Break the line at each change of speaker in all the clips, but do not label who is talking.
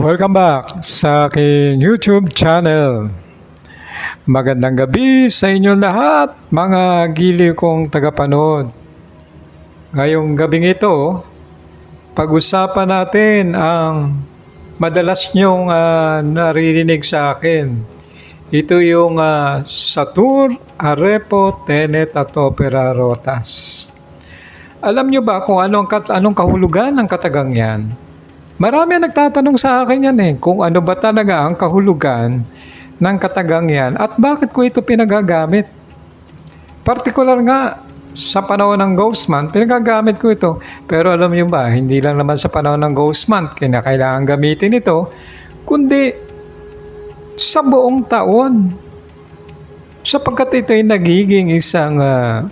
Welcome back sa aking YouTube channel. Magandang gabi sa inyong lahat, mga giliw kong tagapanood. Ngayong gabing ito, pag-usapan natin ang madalas nyong ah, naririnig sa akin. Ito yung uh, Satur, Arepo, Tenet at Opera Rotas. Alam nyo ba kung anong, anong kahulugan ng katagang yan? Marami ang nagtatanong sa akin yan eh, kung ano ba talaga ang kahulugan ng katagang yan at bakit ko ito pinagagamit. Partikular nga, sa panahon ng Ghost Month, pinagagamit ko ito. Pero alam niyo ba, hindi lang naman sa panahon ng Ghost Month, kinakailangan gamitin ito, kundi sa buong taon. Sapagkat ito ay nagiging isang ah,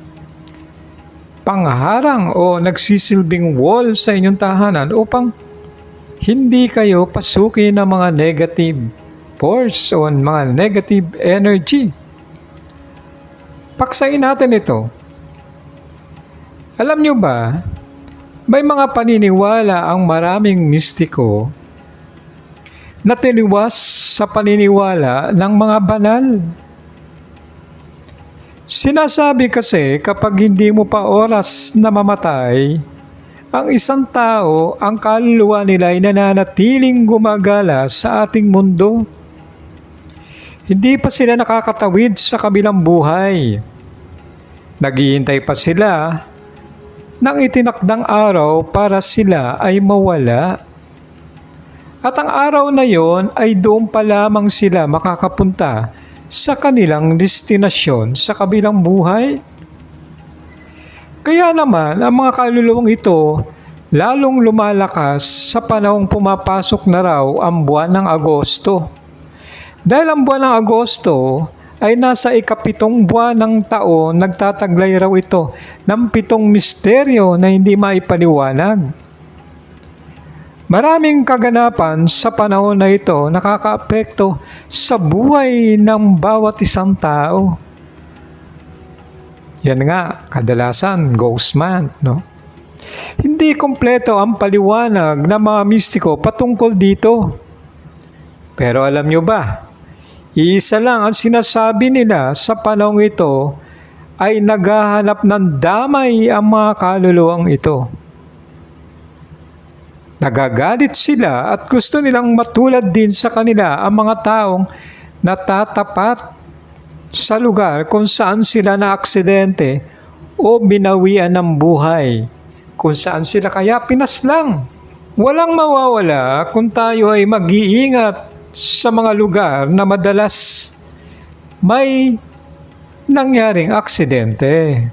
pangharang o nagsisilbing wall sa inyong tahanan upang hindi kayo pasukin ng mga negative force o mga negative energy. Paksain natin ito. Alam nyo ba, may mga paniniwala ang maraming mistiko na tiniwas sa paniniwala ng mga banal. Sinasabi kasi kapag hindi mo pa oras na mamatay, ang isang tao, ang kaluluwa nila ay nananatiling gumagala sa ating mundo. Hindi pa sila nakakatawid sa kabilang buhay. Naghihintay pa sila ng itinakdang araw para sila ay mawala. At ang araw na yon ay doon pa lamang sila makakapunta sa kanilang destinasyon sa kabilang buhay. Kaya naman ang mga kaluluwang ito lalong lumalakas sa panahong pumapasok na raw ang buwan ng Agosto. Dahil ang buwan ng Agosto ay nasa ikapitong buwan ng taon nagtataglay raw ito ng pitong misteryo na hindi maipaliwanag. Maraming kaganapan sa panahon na ito nakakaapekto sa buhay ng bawat isang tao. Yan nga, kadalasan ghost month, no? Hindi kompleto ang paliwanag ng mga mistiko patungkol dito. Pero alam nyo ba, isa lang ang sinasabi nila sa panahong ito ay naghahanap ng damay ang mga kaluluwang ito. Nagagalit sila at gusto nilang matulad din sa kanila ang mga taong natatapat sa lugar kung saan sila na aksidente o binawian ng buhay, kung saan sila kaya pinaslang. Walang mawawala kung tayo ay mag-iingat sa mga lugar na madalas may nangyaring aksidente.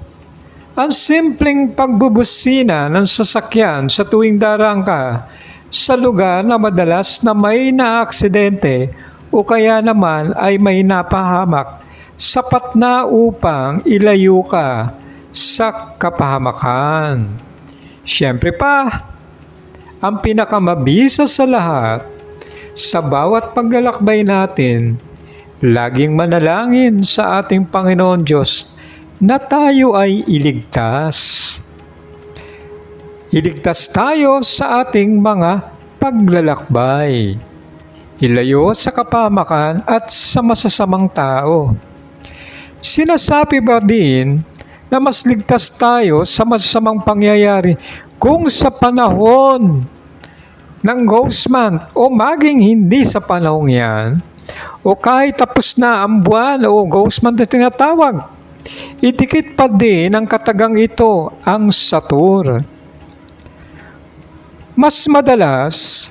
Ang simpleng pagbubusina ng sasakyan sa tuwing darang ka sa lugar na madalas na may naaksidente o kaya naman ay may napahamak, sapat na upang ilayo ka sa kapahamakan. Siyempre pa, ang pinakamabisa sa lahat, sa bawat paglalakbay natin, laging manalangin sa ating Panginoon Diyos na tayo ay iligtas. Iligtas tayo sa ating mga paglalakbay. Ilayo sa kapamakan at sa masasamang tao. Sinasabi ba din na mas ligtas tayo sa masasamang pangyayari kung sa panahon ng ghost month o maging hindi sa panahong yan o kahit tapos na ang buwan o ghost month na tinatawag Idikit pa din ang katagang ito ang Satur. Mas madalas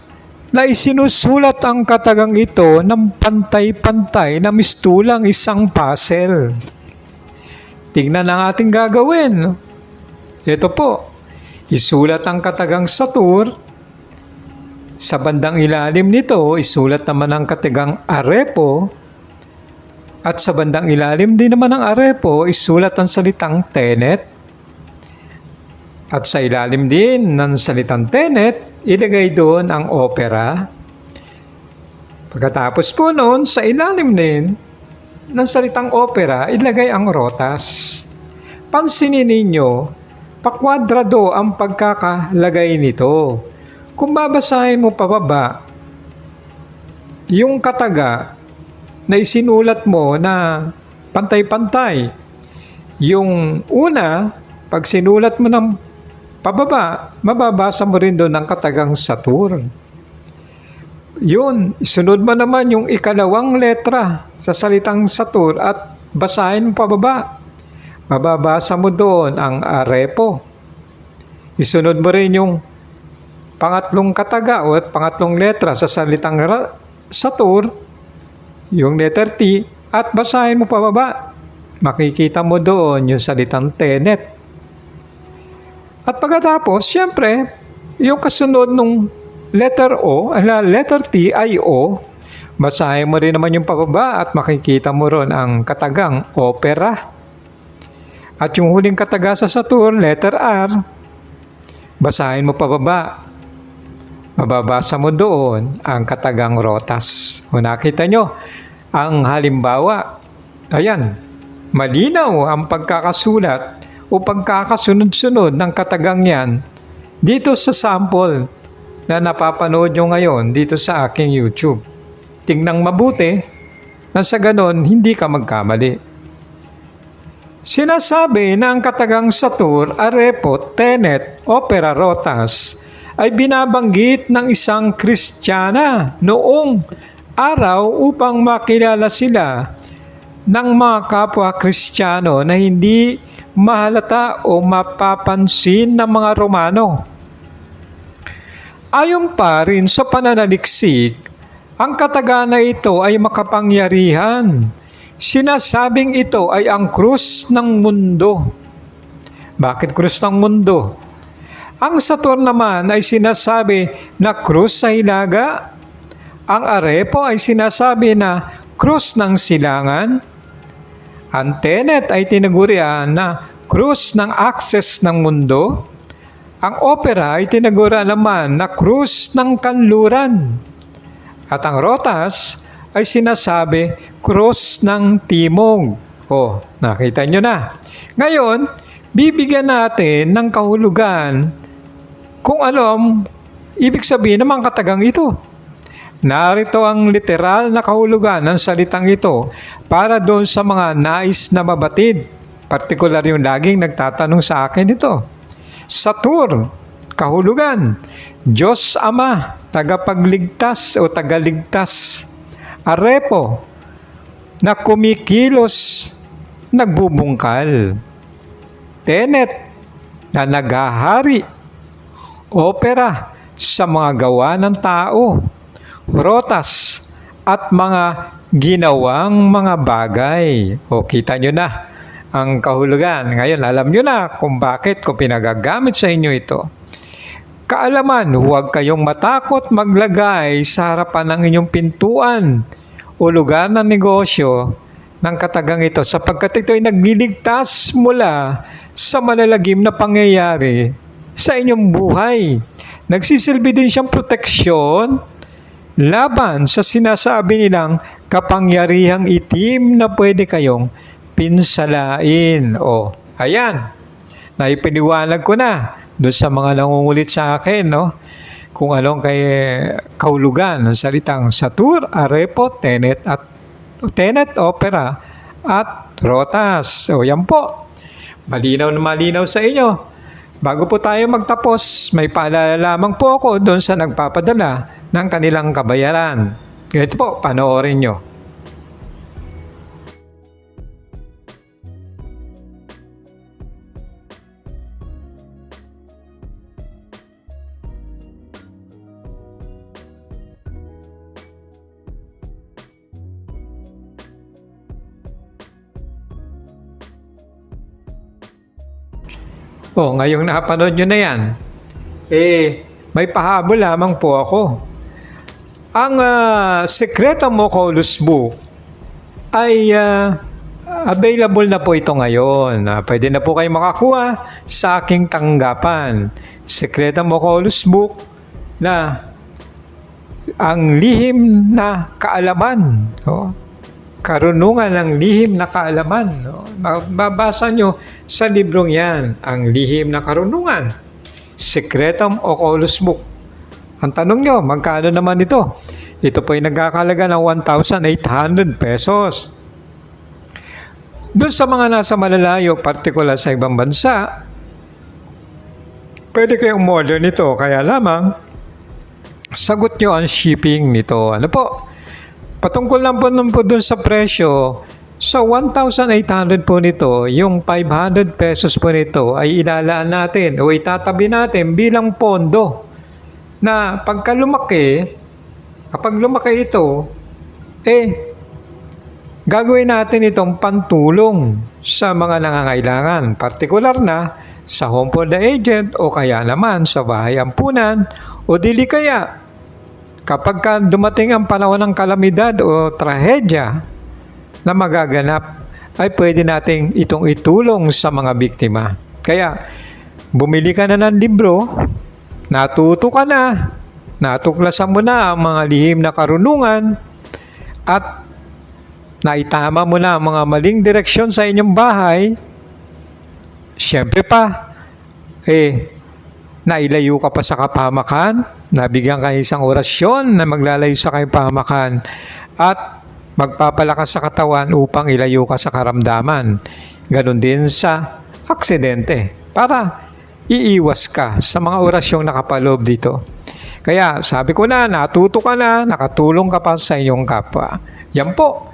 na isinusulat ang katagang ito ng pantay-pantay na mistulang isang puzzle. Tingnan ang ating gagawin. Ito po, isulat ang katagang Satur. Sa bandang ilalim nito, isulat naman ang katagang Arepo at sa bandang ilalim din naman ng arepo, isulat ang salitang tenet. At sa ilalim din ng salitang tenet, ilagay doon ang opera. Pagkatapos po noon, sa ilalim din ng salitang opera, ilagay ang rotas. Pansinin ninyo, pakwadrado ang pagkakalagay nito. Kung babasahin mo pababa, yung kataga na isinulat mo na pantay-pantay. Yung una, pag sinulat mo ng pababa, mababasa mo rin doon ang katagang Saturn. Yun, isunod mo naman yung ikalawang letra sa salitang Satur at basahin mo pababa. Mababasa mo doon ang arepo. Isunod mo rin yung pangatlong kataga o pangatlong letra sa salitang ra- Satur, yung letter T, at basahin mo pababa. Makikita mo doon yung salitang tenet. At pagkatapos, siyempre, yung kasunod nung letter O, ala, letter T ay O, basahin mo rin naman yung pababa at makikita mo ron ang katagang opera. At yung huling kataga sa Saturn, letter R, basahin mo pababa. Mababasa mo doon ang katagang rotas. Kung nakita nyo, ang halimbawa, ayan, malinaw ang pagkakasulat o pagkakasunod-sunod ng katagang yan dito sa sample na napapanood nyo ngayon dito sa aking YouTube. Tingnan mabuti na sa ganon hindi ka magkamali. Sinasabi na ang katagang Satur, Arepo, Tenet, Opera Rotas ay binabanggit ng isang Kristiyana noong araw upang makilala sila ng mga kapwa Kristiyano na hindi mahalata o mapapansin ng mga Romano. Ayon pa rin sa pananaliksik, ang kataga na ito ay makapangyarihan. Sinasabing ito ay ang krus ng mundo. Bakit krus ng mundo? Ang Saturn naman ay sinasabi na krus sa hilaga. Ang Arepo ay sinasabi na krus ng silangan. Ang Tenet ay tinagurian na krus ng akses ng mundo. Ang Opera ay tinagurian naman na krus ng kanluran. At ang Rotas ay sinasabi krus ng timog. O, nakita nyo na. Ngayon, bibigyan natin ng kahulugan kung alam ibig sabihin ng mga katagang ito. Narito ang literal na kahulugan ng salitang ito para doon sa mga nais na mabatid. Partikular yung laging nagtatanong sa akin ito. Satur, kahulugan, Diyos Ama, tagapagligtas o tagaligtas. Arepo, na kumikilos, nagbubungkal. Tenet, na naghahari. Opera, sa mga gawa ng tao. Rotas, at mga ginawang mga bagay. O kita nyo na ang kahulugan. Ngayon, alam nyo na kung bakit ko pinagagamit sa inyo ito. Kaalaman, huwag kayong matakot maglagay sa harapan ng inyong pintuan o lugar ng negosyo ng katagang ito sapagkat ito ay nagliligtas mula sa malalagim na pangyayari sa inyong buhay. Nagsisilbi din siyang proteksyon laban sa sinasabi nilang kapangyarihang itim na pwede kayong pinsalain. O, ayan, naipiniwanag ko na doon sa mga nangungulit sa akin, no? Kung anong kay kahulugan ng salitang Satur, Arepo, Tenet at Tenet, Opera at Rotas. O yan po. Malinaw na malinaw sa inyo. Bago po tayo magtapos, may paalala lamang po ako doon sa nagpapadala ng kanilang kabayaran. Ito po, panoorin nyo. Oh, ngayong napanood nyo na yan, eh, may pahabol lamang po ako. Ang uh, Sekreto Mocolus Book ay ah, available na po ito ngayon. Ah, pwede na po kayo makakuha sa aking tanggapan. Sekreto Mocolus Book na ang lihim na kaalaman. Oh, karunungan ng lihim na kaalaman. No? Mababasa nyo sa librong yan, ang lihim na karunungan. Secretum Oculus Book. Ang tanong nyo, magkano naman ito? Ito po ay nagkakalaga ng 1,800 pesos. Doon sa mga nasa malalayo, partikular sa ibang bansa, pwede kayong umorder nito. Kaya lamang, sagot nyo ang shipping nito. Ano po? Patungkol lang po nun po dun sa presyo, sa 1,800 po nito, yung 500 pesos po nito ay ilalaan natin o itatabi natin bilang pondo na pagka lumaki, kapag lumaki ito, eh, gagawin natin itong pantulong sa mga nangangailangan. Partikular na sa home for the agent o kaya naman sa bahay ampunan o dili kaya kapag ka dumating ang panahon ng kalamidad o trahedya na magaganap ay pwede nating itong itulong sa mga biktima. Kaya bumili ka na ng libro, natuto ka na, natuklasan mo na ang mga lihim na karunungan at naitama mo na ang mga maling direksyon sa inyong bahay, syempre pa, eh, nailayo ka pa sa kapamakan, nabigyan ka isang orasyon na maglalayo sa kayong pamakan, at magpapalakas sa katawan upang ilayo ka sa karamdaman. Ganon din sa aksidente, para iiwas ka sa mga orasyong nakapaloob dito. Kaya sabi ko na, natuto ka na, nakatulong ka pa sa inyong kapwa. Yan po,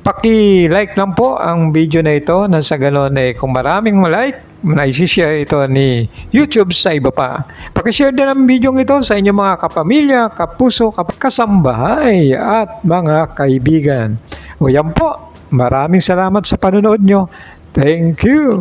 Paki-like lang po ang video na ito na sa ganon eh kung maraming like, na share ito ni YouTube sa iba pa. Pakishare din ang video ito sa inyong mga kapamilya, kapuso, kap- kasambahay at mga kaibigan. O yan po, maraming salamat sa panonood nyo. Thank you!